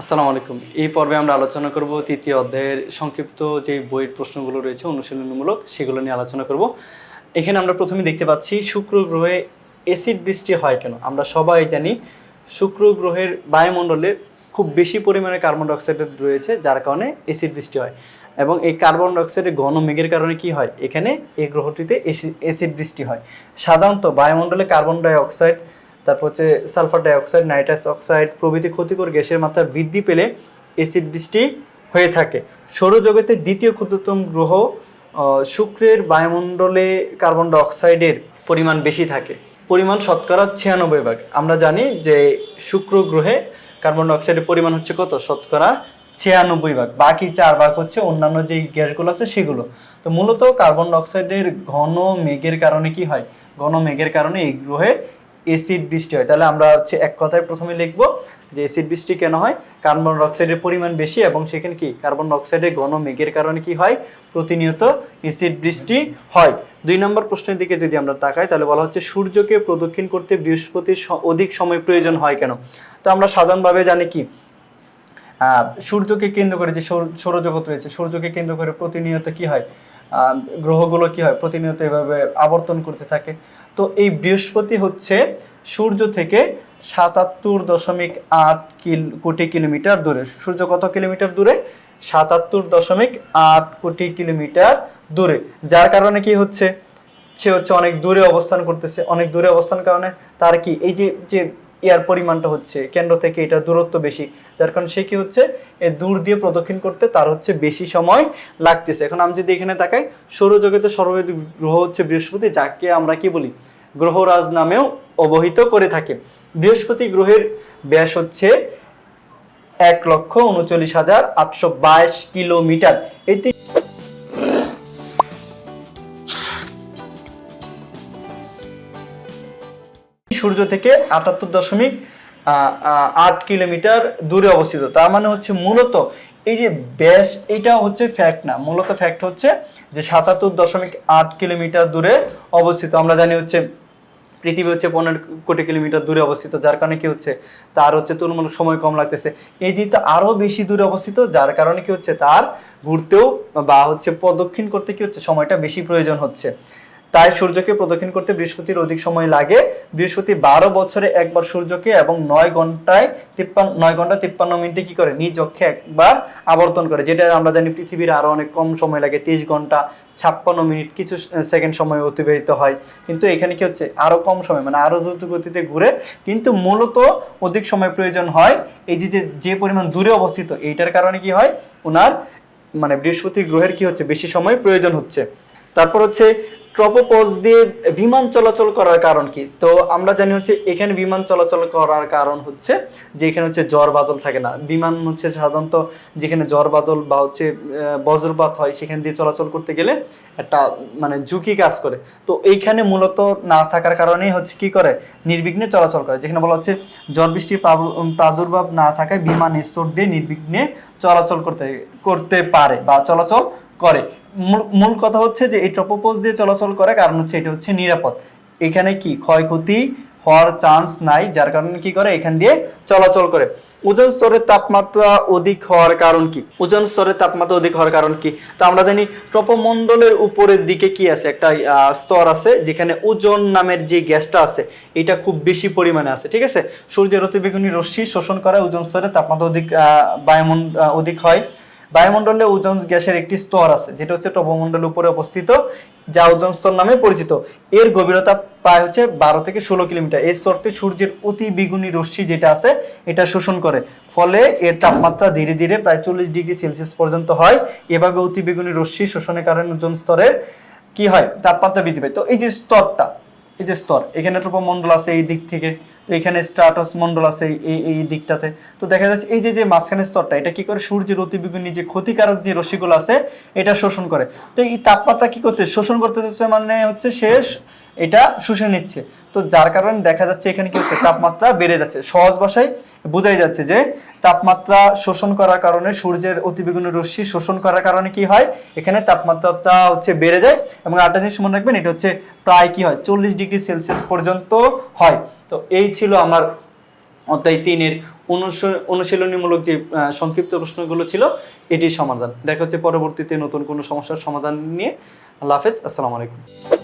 আসসালামু আলাইকুম। এই পর্বে আমরা আলোচনা করব তৃতীয় অধ্যায়ের সংক্ষিপ্ত যে বইয়ের প্রশ্নগুলো রয়েছে, অনুশীলনমূলক, সেগুলো নিয়ে আলোচনা করব। এখানে আমরা প্রথমে দেখতে পাচ্ছি, শুক্র গ্রহে অ্যাসিড বৃষ্টি হয় কেন? আমরা সবাই জানি শুক্র গ্রহের বায়ুমণ্ডলে খুব বেশি পরিমাণে কার্বন ডাইঅক্সাইড রয়েছে, যার কারণে অ্যাসিড বৃষ্টি হয়। এবং এই কার্বন ডাইঅক্সাইডের ঘন মেঘের কারণে কি হয়? এখানে এই গ্রহটিতে অ্যাসিড বৃষ্টি হয়। সাধারণত বায়ুমণ্ডলে কার্বন ডাইঅক্সাইড তারপর হচ্ছে সালফার ডাইঅক্সাইড, নাইট্রাস অক্সাইড প্রভৃতি ক্ষতিকর গ্যাসের মাত্রা বৃদ্ধি পেলে অ্যাসিড বৃষ্টি হয়ে থাকে। সৌরজগতের দ্বিতীয় ক্ষুদ্রতম গ্রহ শুক্রের বায়ুমণ্ডলে কার্বন ডাইঅক্সাইডের পরিমাণ বেশি থাকে। পরিমাণ শতকরা ছিয়ানব্বই ভাগ। আমরা জানি যে শুক্র গ্রহে কার্বন ডাইঅক্সাইডের পরিমাণ হচ্ছে কত? শতকরা ছিয়ানব্বই ভাগ। বাকি চার ভাগ হচ্ছে অন্যান্য যেই গ্যাসগুলো আছে সেগুলো। তো মূলত কার্বন ডাইঅক্সাইডের ঘন মেঘের কারণে কি হয়? ঘন মেঘের কারণে এই গ্রহে এসিড বৃষ্টি হয়। তাহলে আমরা হচ্ছে এক কথায় প্রথমে লিখব যে এসিড বৃষ্টি কেন হয়? কার্বন ডাইঅক্সাইডের পরিমাণ বেশি এবং সেখানে কি? কার্বন ডাইঅক্সাইডের ঘন মেঘের কারণে কি হয়? প্রতিনিয়ত এসিড বৃষ্টি হয়। দুই নম্বর প্রশ্নের দিকে যদি আমরা তাকাই, তাহলে বলা হচ্ছে সূর্যকে প্রদক্ষিণ করতে বৃহস্পতির অধিক সময় প্রয়োজন হয় কেন? তো আমরা সাধারণভাবে জানি কি? সূর্যকে কেন্দ্র করে যে সৌর- সৌরজগৎ রয়েছে, সূর্যকে কেন্দ্র করে প্রতিনিয়ত কি হয়? গ্রহগুলো কি হয়? প্রতিনিয়ত এভাবে আবর্তন করতে থাকে। তো এই বৃহস্পতি হচ্ছে সূর্য থেকে সাতাত্তর দশমিক আট কিল, কোটি কিলোমিটার দূরে। সূর্য কত কিলোমিটার দূরে? সাতাত্তর দশমিক আট কোটি কিলোমিটার দূরে। যার কারণে কি হচ্ছে? সে হচ্ছে অনেক দূরে অবস্থান করতেছে। অনেক দূরে অবস্থান কারণে তার কি? এই যে যে এয়ার পরিমাণটা হচ্ছে, কেন্দ্র থেকে এটা দূরত্ব বেশি। যার কারণে সে কি হচ্ছে? এ দূর দিয়ে প্রদক্ষিণ করতে তার হচ্ছে বেশি সময় লাগতেছে। এখন আমি যদি এখানে তাকাই, সৌরজগতের সর্বাধিক গ্রহ হচ্ছে বৃহস্পতি, যাকে আমরা কি বলি? গ্রহরাজ নামেও অবহিত করে থাকে। বৃহস্পতি গ্রহের ব্যাস হচ্ছে এক লক্ষ উনচল্লিশ হাজার আটশো বাইশ কিলোমিটার। এটি সূর্য থেকে আটাত্তর দশমিক আট কিলোমিটার দূরে অবস্থিত। তার মানে হচ্ছে মূলত এই যে ব্যাস, এটা হচ্ছে ফ্যাক্ট না। মূলত ফ্যাক্ট হচ্ছে যে সাতাত্তর দশমিক আট কিলোমিটার দূরে অবস্থিত। আমরা জানি হচ্ছে পৃথিবী হচ্ছে পনেরো কোটি কিলোমিটার দূরে অবস্থিত, যার কারণে কি হচ্ছে? তার হচ্ছে তুলনামূলক সময় কম লাগতেছে। এই যেহেতু আরও বেশি দূরে অবস্থিত, যার কারণে কি হচ্ছে? তার ঘুরতেও বা হচ্ছে প্রদক্ষিণ করতে কি হচ্ছে? সময়টা বেশি প্রয়োজন হচ্ছে। তাই সূর্যকে প্রদক্ষিণ করতে বৃহস্পতির অধিক সময় লাগে। বৃহস্পতি বারো বছরে একবার সূর্যকে এবং নয় ঘন্টায় তিপ্পান্ন নয় ঘণ্টা তিপ্পান্ন মিনিটে কি করে? নিজ অক্ষে একবার আবর্তন করে, যেটা আমরা জানি পৃথিবীর আরও অনেক কম সময় লাগে তেইশ ঘণ্টা ছাপ্পান্ন মিনিট কিছু সেকেন্ড সময় অতিবাহিত হয়। কিন্তু এখানে কি হচ্ছে? আরও কম সময় মানে আরও দ্রুত গতিতে ঘুরে। কিন্তু মূলত অধিক সময় প্রয়োজন হয় এই যে, যে- পরিমাণ দূরে অবস্থিত, এইটার কারণে কি হয়? ওনার মানে বৃহস্পতি গ্রহের কি হচ্ছে? বেশি সময় প্রয়োজন হচ্ছে। তারপর হচ্ছে ট্রপোপজ দিয়ে বিমান চলাচল করার কারণ কি? তো আমরা জানি হচ্ছে এখানে বিমান চলাচল করার কারণ হচ্ছে যে এখানে হচ্ছে জ্বর বাদল থাকে না। বিমান হচ্ছে সাধারণত যেখানে জ্বর বাদল বা হচ্ছে বজ্রপাত হয় সেখান দিয়ে চলাচল করতে গেলে একটা মানে ঝুঁকি কাজ করে। তো এইখানে মূলত না থাকার কারণেই হচ্ছে কি করে? নির্বিঘ্নে চলাচল করে। যেখানে বলা হচ্ছে ঝড় বৃষ্টির প্রাদুর্ভাব না থাকায় বিমান স্তর দিয়ে নির্বিঘ্নে চলাচল করতে করতে পারে বা চলাচল করে। মূল- কথা হচ্ছে যে এই ট্রপোপোজ দিয়ে চলাচল করে, কারণ হচ্ছে এটা হচ্ছে নিরাপদ। এখানে কি ক্ষয়ক্ষতি হওয়ার চান্স নাই, যার কারণে কি করে? এখান দিয়ে চলাচল করে। ওজন স্তরের তাপমাত্রা অধিক হওয়ার কারণ কি? ওজন স্তরের তাপমাত্রা অধিক হওয়ার কারণ কি? তো আমরা জানি ট্রপোমণ্ডলের উপরের দিকে কি আছে? একটা স্তর আছে, যেখানে ওজন নামের যে গ্যাসটা আছে, এটা খুব বেশি পরিমাণে আছে, ঠিক আছে? সূর্যের অতিবেগুনি রশ্মি শোষণ করা ওজন স্তরের তাপমাত্রা অধিক বায়ুমন অধিক হয়। বায়ুমণ্ডলে ওজন গ্যাসের একটি স্তর আছে, যেটা হচ্ছে ট্রপোমণ্ডলের উপরে অবস্থিত, যা ওজন স্তর নামে পরিচিত। এর গভীরতা প্রায় হচ্ছে বারো থেকে ষোলো কিলোমিটার। এই স্তরটি সূর্যের অতি বিগুণী রশ্মি যেটা আছে, এটা শোষণ করে। ফলে এর তাপমাত্রা ধীরে ধীরে প্রায় চল্লিশ ডিগ্রি সেলসিয়াস পর্যন্ত হয়। এভাবে অতি বিগুণী রশ্মি শোষণের কারণে ওজন স্তরের কি হয়? তাপমাত্রা বৃদ্ধি পায়। তো এই যে স্তরটা এই যে স্তর, এখানে ট্রপোমণ্ডল আছে এই দিক থেকে, তো এখানে স্ট্রাটাস মণ্ডল আছে এই এই দিকটাতে। তো দেখা যাচ্ছে এই যে যে মাঝখানে স্তরটা, এটা কি করে সূর্যের অতিবেগুনি যে ক্ষতিকারক যে রশ্মিগুলো আছে, এটা শোষণ করে। তো এই তাপমাত্রা কি করতে শোষণ করতে মানে হচ্ছে শেষ এটা শুষে নিচ্ছে। তো যার কারণে দেখা যাচ্ছে এখানে কি হচ্ছে? তাপমাত্রা বেড়ে যাচ্ছে। সহজ ভাষায় বোঝাই যাচ্ছে যে তাপমাত্রা শোষণ করার কারণে সূর্যের অতিবেগুনি রশ্মি শোষণ করার কারণে কি হয়? এখানে তাপমাত্রাটা হচ্ছে বেড়ে যায় এবং আটটা জিনিস মনে রাখবেন, এটা হচ্ছে প্রায় কি হয়? চল্লিশ ডিগ্রি সেলসিয়াস পর্যন্ত হয়। তো এই ছিল আমার অধ্যায় তিনের অনুশ- অনুশীলনীমূলক যে সংক্ষিপ্ত প্রশ্নগুলো ছিল, এটির সমাধান। দেখা হচ্ছে পরবর্তীতে নতুন কোনো সমস্যার সমাধান নিয়ে। আল্লাহ হাফেজ, আসসালামু আলাইকুম।